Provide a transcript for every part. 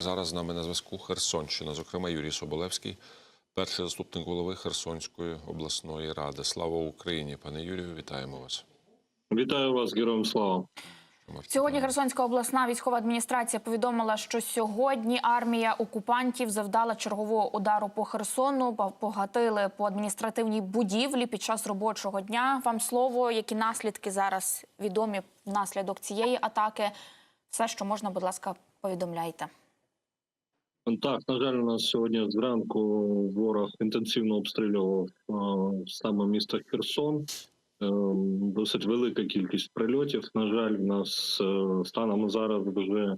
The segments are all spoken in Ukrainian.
Зараз з нами на зв'язку Херсонщина, зокрема Юрій Соболевський, перший заступник голови Херсонської обласної ради. Слава Україні, пане Юрію, вітаємо вас. Вітаю вас, героям слава. Сьогодні Херсонська обласна військова адміністрація повідомила, що сьогодні армія окупантів завдала чергового удару по Херсону, погатили по адміністративній будівлі під час робочого дня. Вам слово, які наслідки зараз відомі внаслідок цієї атаки. Все, що можна, будь ласка, повідомляйте. Так, на жаль, у нас сьогодні зранку ворог інтенсивно обстрілював саме місто Херсон. Е, досить велика кількість прильотів. На жаль, в нас е, станом зараз вже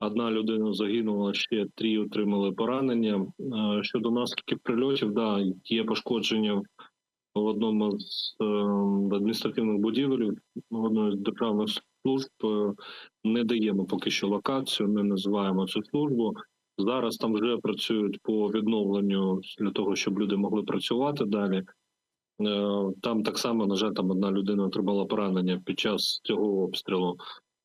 одна людина загинула, ще три отримали поранення. Е, щодо наслідків прильотів, да, є пошкодження в одному з е, адміністративних будівель, в одної з державних служб. Е, Не даємо поки що локацію, не називаємо цю службу. Зараз там вже працюють по відновленню для того, щоб люди могли працювати далі. Е, Там так само, на жаль, там одна людина отримала поранення під час цього обстрілу.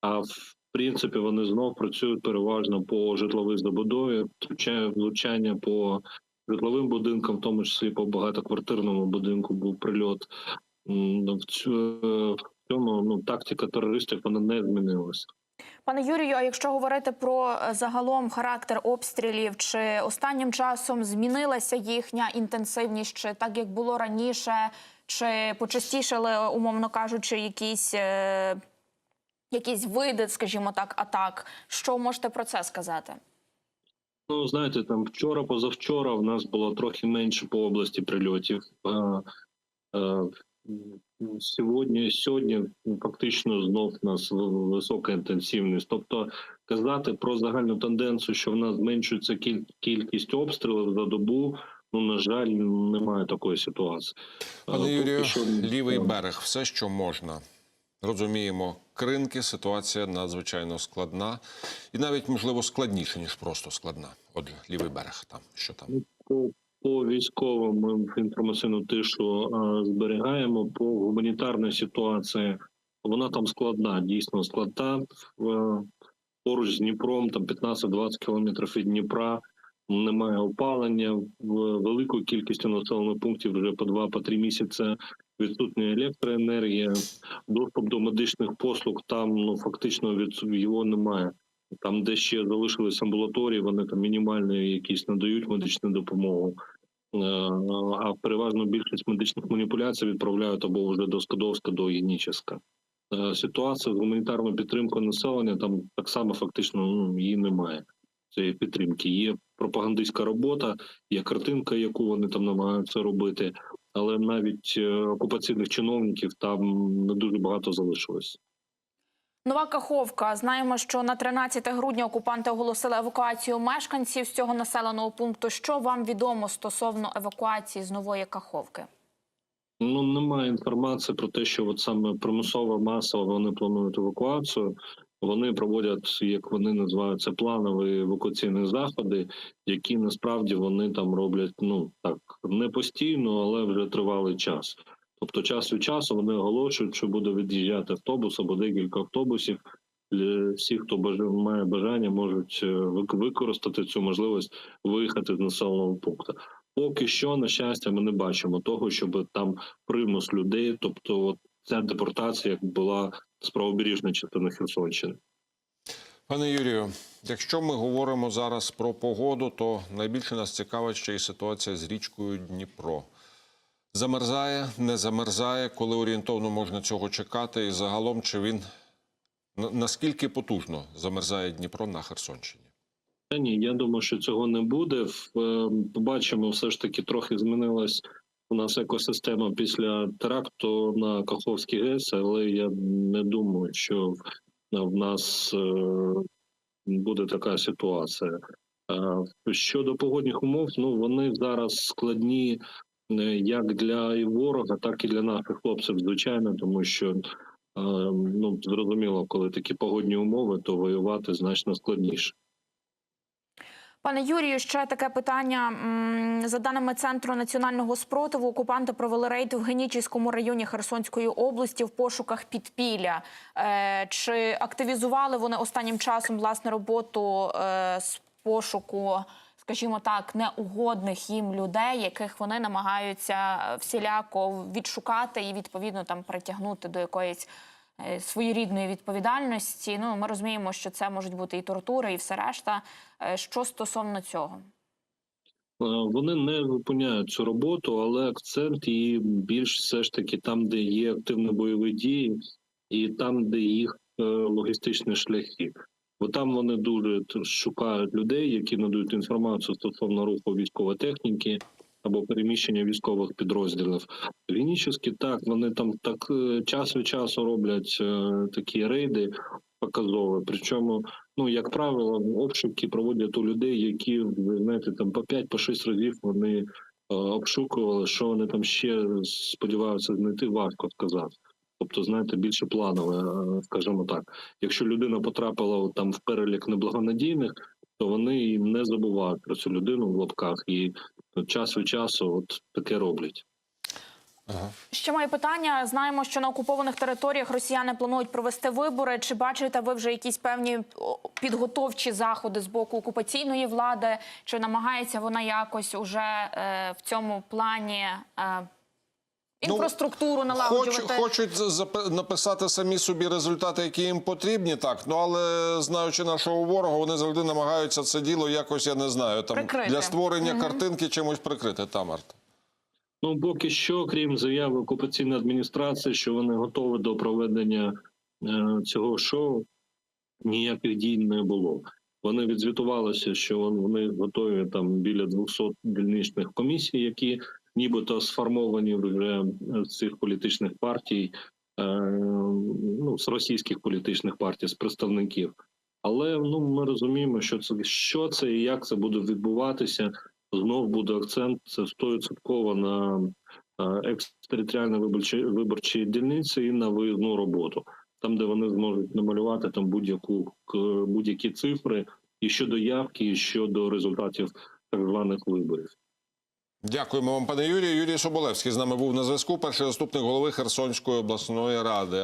А в принципі вони знов працюють переважно по житловій забудові, влучання по житловим будинкам, в тому числі по багатоквартирному будинку був прильот. Е, в цьому ну тактика терористів вона не змінилася. Пане Юрію, а якщо говорити про е, загалом характер обстрілів, чи останнім часом змінилася їхня інтенсивність, чи так як було раніше, чи почастішали, умовно кажучи, якісь, е, якісь види, скажімо так, атак? Що можете про це сказати? Ну, знаєте, там вчора, позавчора в нас було трохи менше по області прильотів. Сьогодні, сьогодні ну, фактично знов у нас висока інтенсивність. Тобто казати про загальну тенденцію, що в нас зменшується кількість обстрілів за добу. Ну, на жаль, немає такої ситуації. Пане Юрію, що- лівий берег, все, що можна. Розуміємо, кринки, ситуація надзвичайно складна, і навіть можливо складніше, ніж просто складна. Отже, лівий берег там, що там. По, ми інформаційну тишу зберігаємо. По гуманітарній ситуації вона там складна, дійсно складна. Поруч з Дніпром, там 15-20 кілометрів від Дніпра. Немає опалення в великою кількістю населених пунктів вже по два по місяці. Відсутня електроенергія, доступ до медичних послуг там ну фактично від його немає. Там, де ще залишились амбулаторії, вони там мінімальні якісь надають медичну допомогу. Е, А переважно більшість медичних маніпуляцій відправляють або вже до Скадовська, до Єніческа. Е, Ситуація з гуманітарною підтримкою населення там так само фактично ну, її немає. Цієї підтримки. Є пропагандистська робота, є картинка, яку вони там намагаються робити, але навіть е, окупаційних чиновників там не дуже багато залишилось. Нова Каховка. Знаємо, що на 13 грудня окупанти оголосили евакуацію мешканців з цього населеного пункту. Що вам відомо стосовно евакуації з нової Каховки? Ну немає інформації про те, що от саме примусова масово вони планують евакуацію. Вони проводять, як вони називають це, планові евакуаційні заходи, які насправді вони там роблять ну так не постійно, але вже тривалий час. Тобто, час від часу вони оголошують, що буде від'їжджати автобус або декілька автобусів. Для всіх, хто має бажання, можуть е, використати цю можливість виїхати з населеного пункту. Поки що, на щастя, ми не бачимо того, щоб там примус людей, тобто от ця депортація була з правобережної частини Херсонщини. Пане Юрію, якщо ми говоримо зараз про погоду, то найбільше нас цікавить ще й ситуація з річкою Дніпро. Замерзає, не замерзає, коли орієнтовно можна цього чекати, і загалом чи він наскільки потужно замерзає Дніпро на Херсонщині? Ні, я думаю, що цього не буде. В- е, Побачимо, все ж таки трохи змінилась у нас екосистема після теракту на Каховській ГЕС, але я не думаю, що в, нас е, буде така ситуація. Е, Щодо погодних умов, ну вони зараз складні як для ворога, так і для наших хлопців, звичайно, тому що е, ну зрозуміло, коли такі погодні умови, то воювати значно складніше. Пане Юрію, ще таке питання. За даними Центру національного спротиву, окупанти провели рейд в Генічіському районі Херсонської області в пошуках підпілля. Е, Чи активізували вони останнім часом власне роботу е, з пошуку, скажімо так, неугодних їм людей, яких вони намагаються всіляко відшукати і відповідно там притягнути до якоїсь е, своєрідної відповідальності. Ну ми розуміємо, що це можуть бути і тортури, і все решта. Е, Що стосовно цього? Е, Вони не випиняють цю роботу, але акцент і більш все ж таки там, де є активні бойові дії, і там, де їх е, логістичні шляхи. Бо там вони дуже шукають людей, які надають інформацію стосовно руху військової техніки або переміщення військових підрозділів. Генічески так, вони там так е, час від часу роблять е, такі рейди показові. Причому ну як правило, обшуки проводять у людей, які ви знаєте, там по 5 по 6 разів вони е, обшукували. Що вони там ще сподіваються знайти, важко сказати. Тобто, знаєте, більше планове, скажімо так. Якщо людина потрапила там в перелік неблагонадійних, то вони не забувають про цю людину в лапках і час від часу от таке роблять. Ще моє питання. Знаємо, що на окупованих територіях росіяни планують провести вибори. Чи бачите ви вже якісь певні підготовчі заходи з боку окупаційної влади? Чи намагається вона якось уже е, в цьому плані е, інфраструктуру Хоч, хочуть написати самі собі результати, які їм потрібні, так. Ну але знаючи нашого ворога, вони завжди намагаються це діло якось, я не знаю, там Прикрити. для створення картинки чимось прикрити. Та, Марта. Ну, поки що, крім заяви окупаційної адміністрації, що вони готові до проведення е, цього шоу, ніяких дій не було. Вони відзвітувалися, що вони готові там біля 200 дільничних комісій, які нібито сформовані вже з цих політичних партій, е, ну з російських політичних партій, з представників. Але ну ми розуміємо, що це що це і як це буде відбуватися. Знов буде акцент це 100% на е, екстериторіальні виборчі виборчі дільниці і на виїзну роботу, там де вони зможуть намалювати там будь-яку будь-які цифри і щодо явки, і щодо результатів так званих виборів. Дякуємо вам, пане Юрію. Юрій Соболевський з нами був на зв'язку. Перший заступник голови Херсонської обласної ради.